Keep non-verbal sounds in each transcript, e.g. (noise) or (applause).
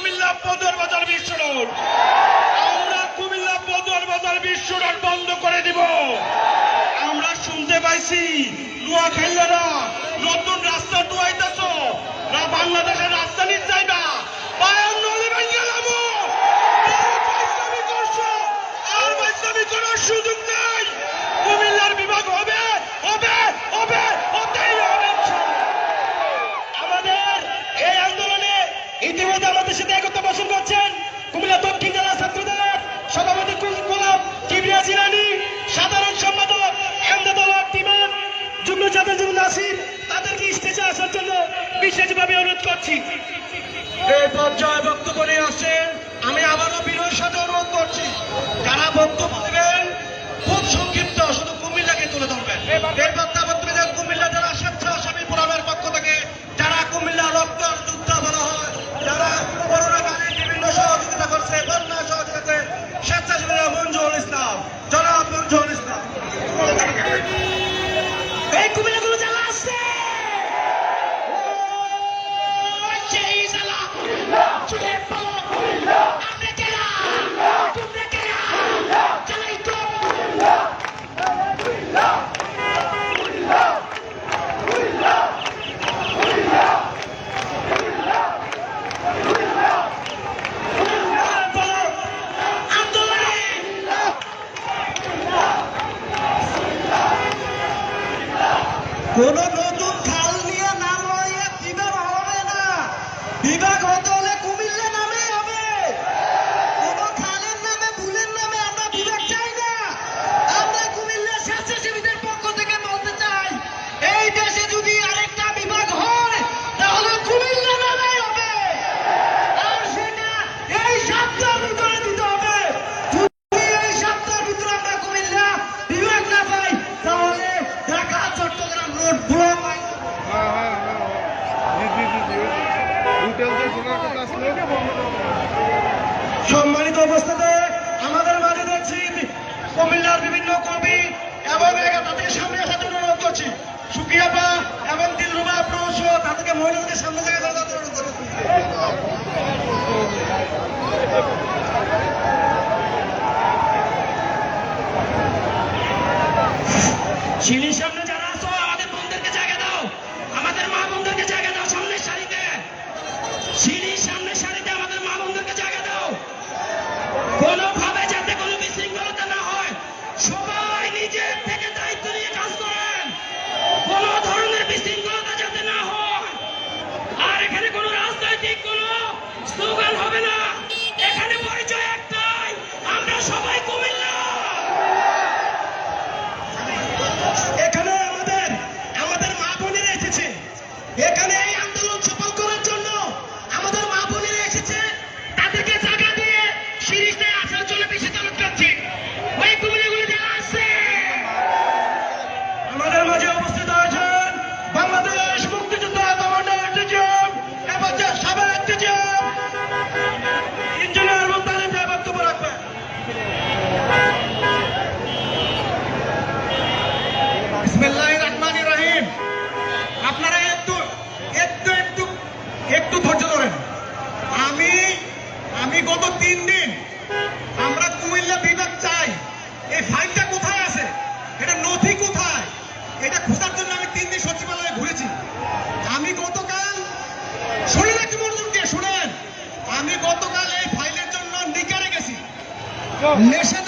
কুমিল্লা বদর বাজার বিশ্ব রোড। আমরা কুমিল্লা বদর বাজার বিশ্ব রোড বন্ধ করে দিব। আমরা শুনতে পাইছি নোয়াখাইলারা নতুন দেশবাসীর তাদেরকে স্টেজে আসার জন্য বিশেষভাবে অনুরোধ করছি। পর্যায়ে বক্তব্য নিয়ে আসছেন আমি আবারও বিনয়ের সাথে অনুরোধ করছি, যারা বক্তব্য দেবে কোনো বিভিন্ন কবি এবং তাদেরকে সামনে আসার জন্য অনুরোধ করছি। সুপ্রিয়াপা এবং দিলরুমা প্রোশ তাদেরকে মহিলাদের সামনে থেকে তাদের অনুরোধ করছি। চিলির সামনে Nation.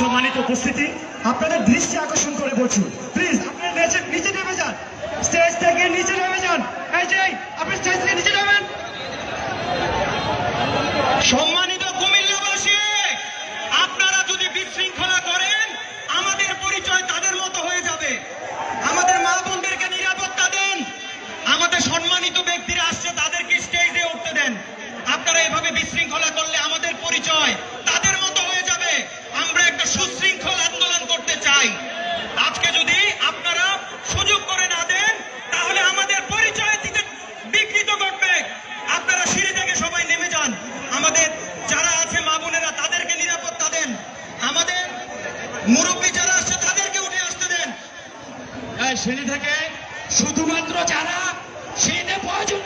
সম্মানিত উপস্থিতি আপনাদের দৃষ্টি আকর্ষণ করে বলছি। প্লিজ মুরব্বী যারা আসছে তাদেরকে উঠে আসতে দেন। সিঁড়ি থেকে শুধুমাত্র যারা সিঁড়িতে প্রয়োজন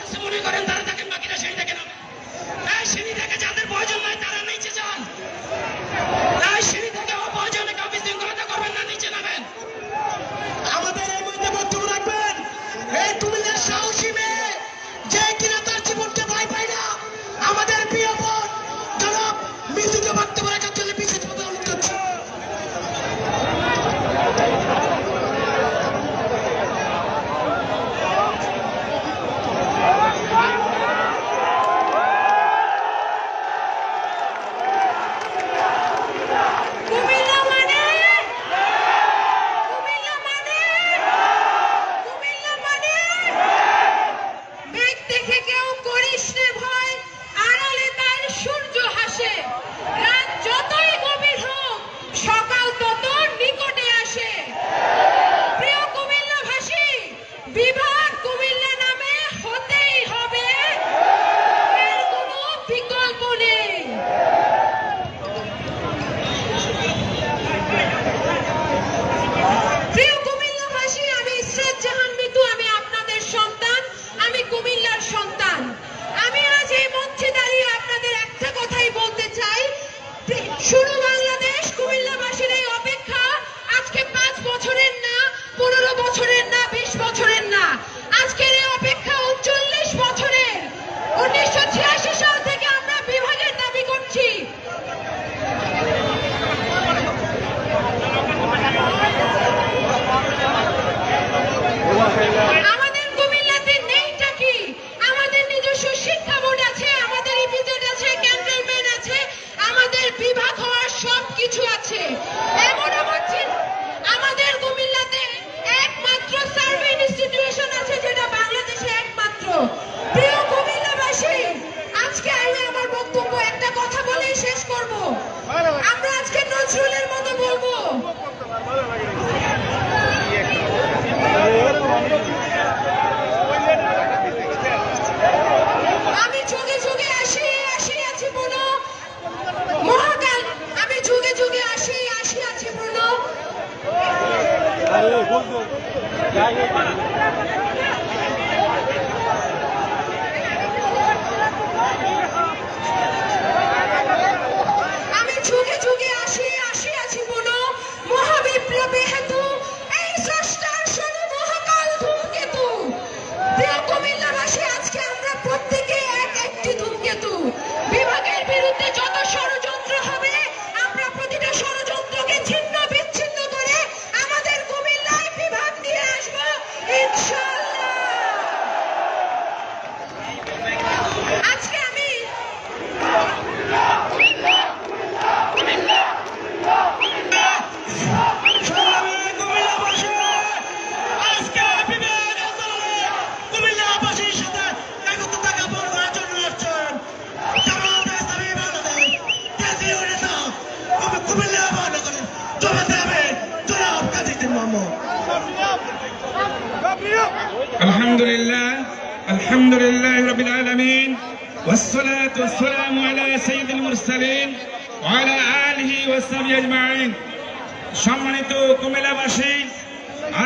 সম্মানিত কুমিলাবাসী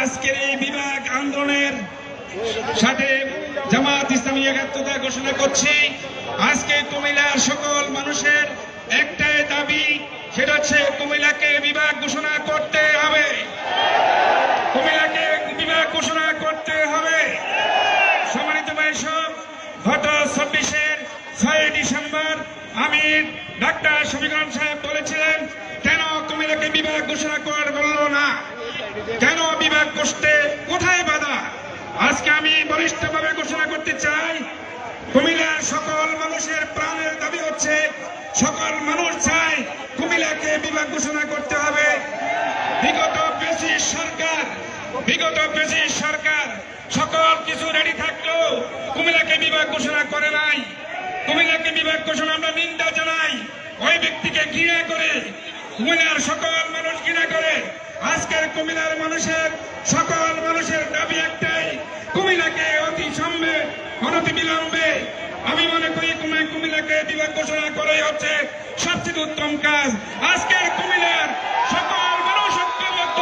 আজকের এই বিভাগ আন্দোলনের সাথে জামাত ইসলামী একাত্মতা ঘোষণা করছি। আজকে কুমিলার সকল মানুষের একটাই দাবি, সেটা হচ্ছে কুমিলাকে বিভাগ ঘোষণা করতে হবে। কুমিলাকে বিভাগ ঘোষণা করতে হবে। সম্মানিত ভাই সব গত ছাব্বিশের ছয় ডিসেম্বর আমি ডাক্তার সমীকরণ সাহেব বলেছিলেন, কেন কুমিলাকে বিভাগ ঘোষণা করার বলল না। কেন বিভাগ করতে কোথায় বাধা? আজকে আমি বলিষ্ঠভাবে ঘোষণা করতে চাই কুমিলার সকল মানুষের প্রাণের দাবি হচ্ছে, সকল মানুষ চায় কুমিলাকে বিভাগ ঘোষণা করতে হবে। বিগত বেশি সরকার, বিগত বেশি সরকার সকল কিছু রেডি থাকলেও কুমিলাকে বিভাগ ঘোষণা করে নাই। কুমিল্লাকে বিভাগ ঘোষণা, আমরা নিন্দা জানাই। ওই ব্যক্তিকে ঘৃণা করে, কুমিল্লার সকল মানুষ ঘৃণা করে। আজকের কুমিল্লার মানুষের, সকল মানুষের দাবি একটাই, কুমিল্লাকে অতি সম্ভে, অনতি বিলম্বে। আমি মনে করি কুমিল্লা কুমিল্লাকে বিভাগ ঘোষণা করাই হচ্ছে সবচেয়ে উত্তম কাজ। আজকের কুমিল্লার সকল মানুষ ঐক্যবদ্ধ।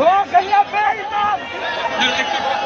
Ô, ganha bem, mano! (laughs)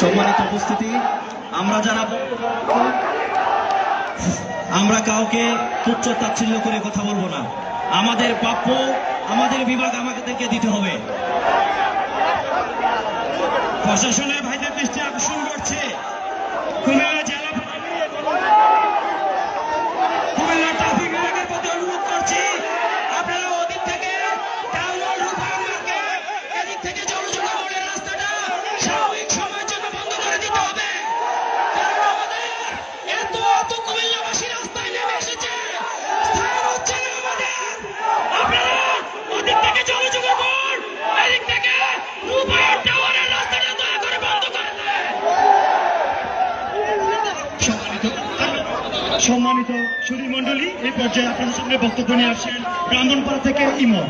সম্মানিত উপস্থিতি, আমরা যারা আমরা কাউকে তুচ্ছ তাচ্ছিল্য করে কথা বলব না। আমাদের প্রাপ্য, আমাদের বিভাগ আমাদেরকে দিতে হবে। প্রশাসনের ভাইদের দৃষ্টি আকর্ষণ করছে। সম্মানিত সুধীর মন্ডলী এই পর্যায়ে আপনাদের সামনে বক্তব্য নিয়ে আসছেন ব্রাহ্মণপাড়া থেকে ইমর